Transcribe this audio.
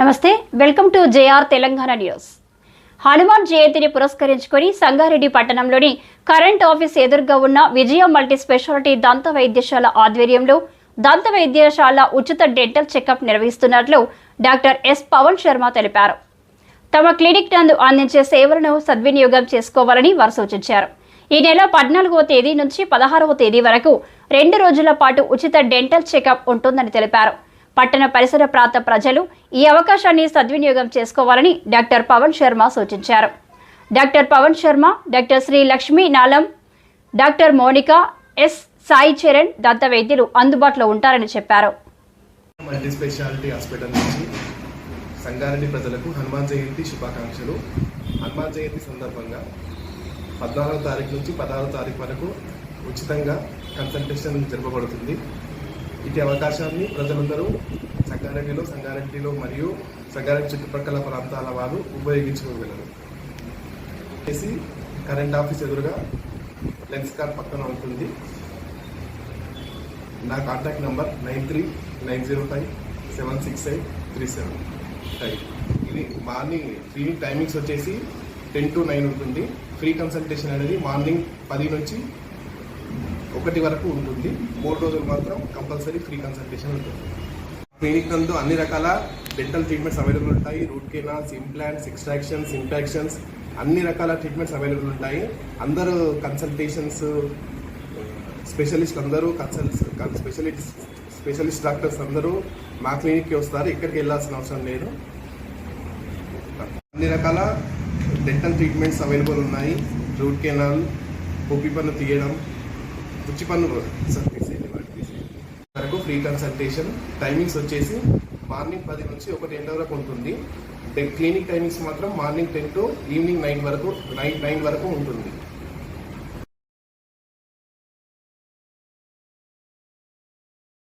నమస్తే welcome to JR Telangana news. Hanuman జయంతిని పురస్కరించుకొని సంగారెడ్డి పట్టణంలోని కరెంట్ ఆఫీస్ ఎదురుగా ఉన్న విజయ మల్టీ స్పెషాలిటీ దంత వైద్యశాల ఆధ్వర్యంలో దంత వైద్యశాల ఉచిత డెంటల్ చెకప్ నిర్వహిస్తున్నట్లు డాక్టర్ ఎస్ పవన్ శర్మ తెలిపారు. తమ క్లినిక్ నందు అందించే సేవలను సద్వినియోగం చేసుకోవాలని వారు సూచించారు. ఈ నెల పద్నాలుగవ తేదీ నుంచి పదహారవ తేదీ వరకు రెండు రోజుల పాటు ఉచిత డెంటల్ చెకప్ ఉంటుందని తెలిపారు. పట్టణ పరిసర ప్రాంత ప్రజలు ఈ అవకాశాన్ని సద్వినియోగం చేసుకోవాలని డాక్టర్ పవన్ శర్మ సూచించారు. Doctor Pavan Sharma doctor Shri Lakshmi Nalam doctor Monika S Sai Charan దంత వైద్యులు అందుబాటులో ఉంటారని చెప్పారు. మల్టీ స్పెషాలిటీ హాస్పిటల్ నుంచి సంగారెడ్డి ప్రజలకు హనుమాన్ జయంతి శుభాకాంక్షలు. హనుమాన్ జయంతి సందర్భంగా పద్నాలుగో తారీఖు నుంచి పదహారో తారీఖు వరకు ఉచితంగా కన్సల్టేషన్ జరపబడుతుంది. ఇటు అవకాశాన్ని ప్రజలందరూ సంగారెడ్డిలో సంగారెడ్డిలో మరియు సంగారెడ్డి చుట్టుపక్కల ప్రాంతాల వారు ఉపయోగించుకోగలరు. చేసి కరెంట్ ఆఫీస్ ఎదురుగా లెన్స్ కార్ పక్కన ఉంటుంది. నా contact number nine three nine zero five seven six eight three seven. Five ఇది మార్నింగ్ క్లినిక్ టైమింగ్స్ వచ్చేసి టెన్ టు నైన్ ఉంటుంది. ఫ్రీ కన్సల్టేషన్ అనేది మార్నింగ్ పది నుంచి ఒకటి వరకు ఉంటుంది. మూడు రోజులు మాత్రం కంపల్సరీ ఫ్రీ కన్సల్టేషన్ ఉంటుంది. క్లినిక్ నందు అన్ని రకాల డెంటల్ ట్రీట్మెంట్స్ అవైలబుల్ ఉంటాయి. Root canals implants extractions impactions అన్ని రకాల ట్రీట్మెంట్స్ అవైలబుల్ ఉంటాయి. అందరూ కన్సల్టేషన్స్ స్పెషలిస్ట్ అందరూ కన్సల్ట్ స్పెషలిస్ట్ స్పెషలిస్ట్ డాక్టర్స్ అందరూ మా క్లినిక్కి వస్తారు. ఇక్కడికి వెళ్ళాల్సిన అవసరం లేదు. అన్ని రకాల డెంటల్ ట్రీట్మెంట్స్ అవైలబుల్ ఉన్నాయి. రూట్ కెనాల్ పొప్పి పన్ను తీయడం బుచ్చి పన్ను సార్ తీసేయండి వాటి తీసేయండి. వరకు ఫ్రీ కన్సల్టేషన్ టైమింగ్స్ వచ్చేసి మార్నింగ్ పది నుంచి ఒకటి ఎండ వరకు ఉంటుంది. క్లినిక్ టైమింగ్స్ మాత్రం morning ten to evening nine వరకు నైన్ నైన్ వరకు ఉంటుంది.